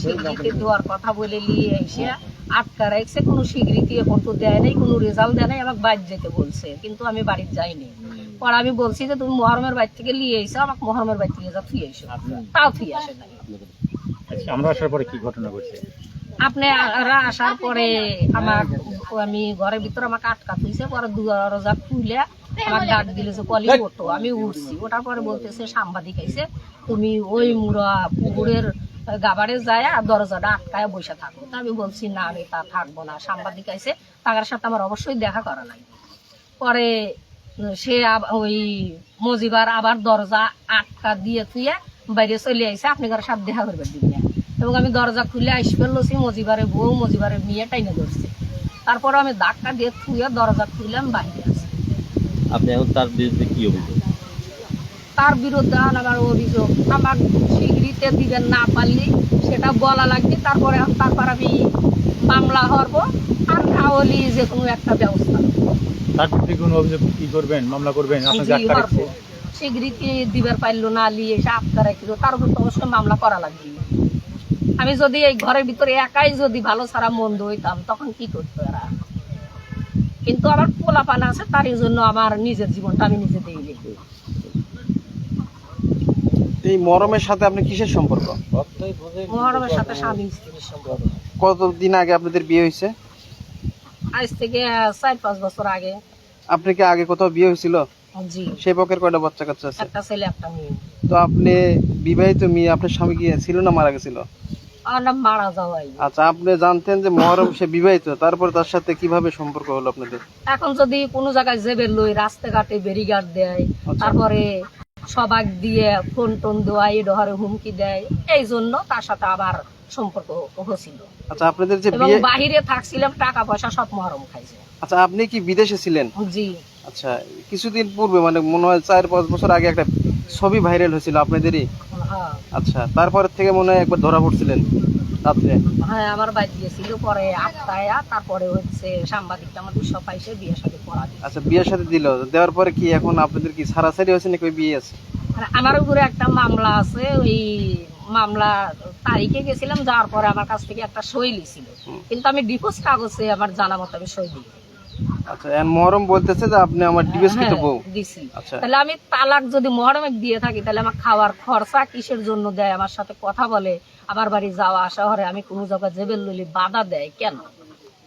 স্বীকৃতি দেওয়ার কথা বলে নিয়ে এসে আটকা রাখছে কোনো স্বীকৃতি এখন তো দেয় নাই কোনো রেজাল্ট দেয় নাই আমাকে বাড়ি যেতে বলছে কিন্তু আমি বাড়িতে যাইনি। পরে আমি বলছি যে তুমি মহরমের বাড়ি থেকে নিয়ে এসো আমাকে মহরমের বাড়ি থেকে যা থুয়ে এসো। তাও থুয়ে আসে নাই। আচ্ছা, আমরা আসার পরে কি ঘটনা ঘটছে? আপনারা আসার পরে আমার আমি ঘরের ভিতরে আমাকে আটকা তুইছে পরে দরজা খুলে আমার ডাক দিলে যে কলি ওঠো। আমি উঠছি ওঠার পরে বলতেছে সাংবাদিক আইছে তুমি ওই মুড়া পুকুরের গাবারে যায় আর দরজাটা আটকায় বসে থাকো। তা আমি বলছি, না আমি তা থাকব না। সাংবাদিক আইছে, তার সাথে আমার অবশ্যই দেখা করা লাগবে পরে সে ওই মজিবার আবার দরজা আটকা দিয়ে থুয়ে বাইরে চলে আইসে আপনি কারও সাথে দেখা করবেন দিনে এবং আমি দরজা খুলে আইস ফেলছি মজিবারে বউ, মজিবারে মেয়ে টাইনে ধরছে। তারপরে আমি ধাক্কা দিয়ে থুয়ে দরজা খুলে আমি বাইরে আছি। আপনি এখন তার বিরুদ্ধে কি অভিযোগ? তার বিরুদ্ধে আমার অভিযোগ। আমার স্বীকৃতি দিবেন না পারলে সেটা বলা লাগবে তারপরে তারপর আমি মামলা হরবো। আর কাওয়ালি যে কোনো একটা ব্যবস্থা। তার বিরুদ্ধে কোনো অভিযোগ কি করবেন মামলা করবেন? আপনাকে জি, আটকা রাখছে? হরবো। স্বীকৃতি দিবার পারল না লিয়ে এসে আটকা রাখিল। তার উপর তো অবশ্যই মামলা করা লাগবে। আমি যদি এই ঘরের ভিতরে একাই যদি ভালো সারা মন্দ হইতাম তখন কি করতো এরা? কিন্তু আমার পোলাপান আছে তার জন্য আমার নিজের জীবনটা আমি নিজে দিইনি এই মরমের সাথে আপনি কিসের সম্পর্ক? মহরমের সাথে স্বামী স্ত্রীর সম্পর্ক কতদিন আগে আপনাদের বিয়ে হয়েছে? আজ থেকে চার পাঁচ বছর আগে। আপনি কি আগে কোথাও বিয়ে হয়েছিল? জি। সেই পক্ষের কয়টা বাচ্চা কাচ্চা আছে? একটা ছেলে একটা মেয়ে। তো আপনি বিবাহিত মেয়ে আপনার স্বামী কি ছিল না মারা গেছিল? মারা যাওয়াই। আচ্ছা আপনি জানতেন যে মহরম সে বিবাহিত তারপর তার সাথে কীভাবে সম্পর্ক হলো আপনাদের? এখন যদি কোনো জায়গায় জেবের লই রাস্তাঘাটে ব্যারিগার্ড দেয় তারপরে সবাক দিয়ে ফোন টোন দেওয়া এই ডহারে হুমকি দেয় এই জন্য তার সাথে আবার সম্পর্ক হয়েছিল। আচ্ছা আপনাদের যে এবং বাহিরে থাকছিলাম টাকা পয়সা সব মহরম খাইছে। আচ্ছা আপনি কি বিদেশে ছিলেন? জি। আচ্ছা কিছুদিন পূর্বে মানে মনে হয় চার পাঁচ বছর আগে একটা ছবি ভাইরাল হয়েছিল আপনাদেরই। হ্যাঁ। আচ্ছা তারপর থেকে মনে হয় একবার ধরা পড়ছিলেন। রাত্রে হ্যাঁ আমার বাড়ি গিয়েছিল পরে তারপরে হচ্ছে সাংবাদিকটা আমার দুশো পাইছে বিয়ে সাথে পড়া দিল আচ্ছা বিয়ের সাথে দিল। দেওয়ার পরে কি এখন আপনাদের কি সারাসারি হয়েছে নাকি বিয়ে আছে? আমার উপরে একটা মামলা আছে ওই মামলা তারিখে গেছিলাম যাওয়ার পরে আমার কাছ থেকে একটা সই লিছিল কিন্তু আমি ডিভোর্স কাগজে আমার জানা মতো আমি সই দিই আচ্ছা এখন মহরম বলতেছে যে আপনি আমার ডিভোর্স কিন্তু বউ। দিছি। আচ্ছা। তাহলে আমি তালাক যদি মহরমে দিয়ে থাকি তাহলে আমার খাওয়ার খরচা কিসের জন্য দেয়? আমার সাথে কথা বলে আমার বাড়ি যাওয়া আসা হরে আমি কোনো জায়গায় জেবেল ললি বাধা দেয় কেন?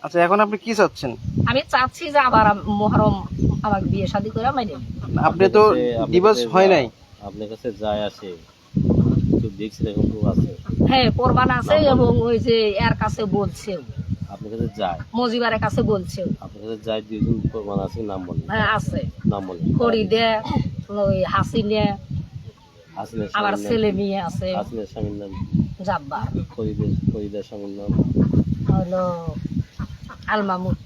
আচ্ছা এখন আপনি কি চাচ্ছেন? আমি চাচ্ছি যে আবার মহরম আমাকে বিয়ে শাদী করে মাইনে আপনি তো ডিভোর্স হয় নাই। আপনার কাছে যায় আসে কেউ দেখছে এরকম আছে। হ্যাঁ প্রমাণ আছে এবং ওই যে এর কাছে বলছেও। আপনার কাছে যায়? মজিবারের কাছে বলছেও আপনার কাছে যায় দুইজন প্রমাণ আছে নাম বলেন হ্যাঁ আছে। নাম বলেন ফরিদে ওই হাসিনে হাসিনের আমার ছেলে মেয়ে আছে। হাসিনের স্বামীর নাম। জাব্বার। ফরিদের ফরিদের স্বামীর নাম। হলো আলমামুদ